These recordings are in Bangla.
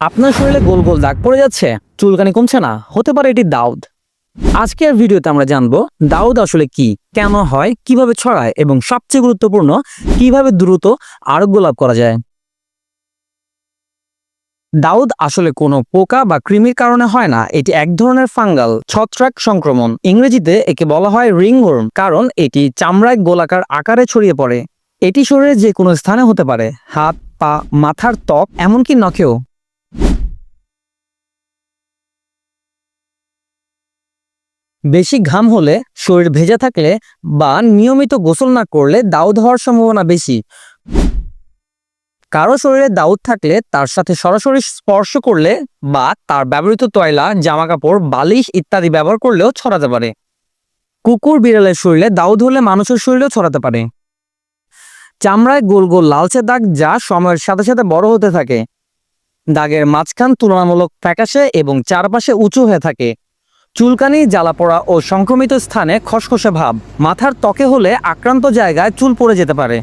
আপনার শরীরে গোল গোল দাগ পড়ে যাচ্ছে, চুলকানি কমছে না, হতে পারে এটি দাউদ। আজকের ভিডিওতে আমরা জানব দাউদ আসলে কি, কেন হয়, কীভাবে ছড়ায় এবং সবচেয়ে গুরুত্বপূর্ণ, কীভাবে দ্রুত আরোগ্য লাভ করা যায়। দাউদ আসলে কোনো পোকা বা কৃমির কারণে হয় না, এটি এক ধরনের ফাঙ্গাল, ছত্রাক সংক্রমণ। ইংরেজিতে একে বলা হয় রিংওর্ম কারণ এটি চামড়ায় গোলাকার আকারে ছড়িয়ে পড়ে। এটি শরীরের যে কোনো স্থানে হতে পারে, হাত, পা, মাথার ত্বক, এমনকি নখেও। বেশি ঘাম হলে শরীর ভেজা থাকলে বা নিয়মিত গোসল না করলে দাউদ হওয়ার সম্ভাবনা বেশি। কারও শরীরে দাউদ থাকলে তার সাথে সরাসরি স্পর্শ করলে বা তার ব্যবহৃত তয়লা, জামাকাপড়, বালিশ ইত্যাদি ব্যবহার করলেও ছড়াতে পারে। কুকুর বিড়ালের শরীরে দাউদ হলে মানুষের শরীরেও ছড়াতে পারে। চামড়ায় গোল গোল লালচে দাগ যা সময়ের সাথে সাথে বড় হতে থাকে। দাগের মাঝখান তুলনামূলক ফ্যাকাশে এবং চারপাশে উঁচু হয়ে থাকে। চুলকানি, জ্বালাপোড়া ও সংক্রমিত স্থানে খসখসে ভাব। মাথার ত্বকে হলে আক্রান্ত জায়গায় চুল পড়ে যেতে পারে।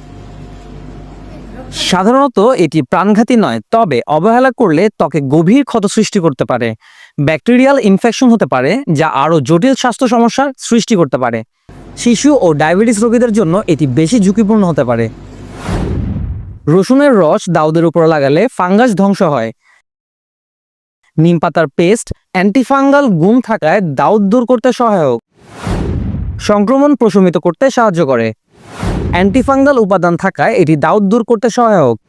সাধারণত এটি প্রাণঘাতী নয়, তবে অবহেলা করলে ত্বকে গভীর ক্ষত সৃষ্টি করতে পারে। ব্যাকটেরিয়াল ইনফেকশন হতে পারে, যা আরও জটিল স্বাস্থ্য সমস্যার সৃষ্টি করতে পারে। শিশু ও ডায়াবেটিস রোগীদের জন্য এটি বেশি ঝুঁকিপূর্ণ হতে পারে। রসুনের রস দাউদের উপর লাগালে ফাঙ্গাস ধ্বংস হয়। নিম পাতার পেস্ট অ্যান্টিফাঙ্গাল গুণ থাকায় দাউদ দূর করতে সহায়ক। সংক্রমণ প্রশমিত করতে সাহায্য করে। অ্যান্টিফাঙ্গাল উপাদান থাকায় এটি দাউদ দূর করতে সহায়ক।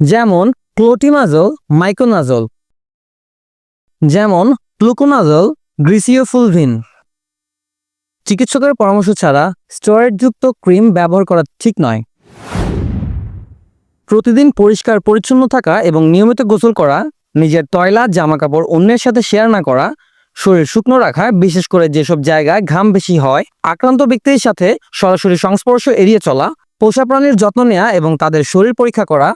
যেমন, ক্লোটিমাজল, মাইকোনাজল। যেমন প্লুকোনাজল গ্রিসিওফুলভিন। চিকিৎসকের পরামর্শ ছাড়া স্টেরয়েডযুক্ত ক্রিম ব্যবহার করা ঠিক নয়। প্রতিদিন পরিষ্কার, পরিচ্ছন্ন থাকা এবং নিয়মিত গোসল করা নিজের তয়লা জামা কাপড় অন্যের সাথে শেয়ার না করা, শরীর শুকনো রাখা, বিশেষ করে যেসব জায়গায় ঘাম বেশি হয়, আক্রান্ত ব্যক্তির সাথে সরাসরি সংস্পর্শ এড়িয়ে চলা, পোষা প্রাণীর যত্ন নেওয়া এবং তাদের শরীর পরীক্ষা করা।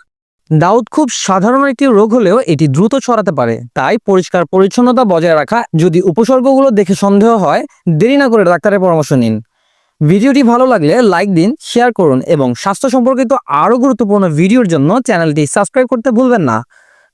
দাউদ খুব সাধারণ একটি রোগ হলেও এটি দ্রুত ছড়াতে পারে, তাই পরিষ্কার পরিচ্ছন্নতা বজায় রাখা, যদি উপসর্গগুলো দেখে সন্দেহ হয়, দেরি না করে ডাক্তারের পরামর্শ নিন। ভিডিওটি ভালো লাগলে লাইক দিন শেয়ার করুন এবং স্বাস্থ্য সম্পর্কিত আরও গুরুত্বপূর্ণ ভিডিওর জন্য চ্যানেলটি সাবস্ক্রাইব করতে ভুলবেন না।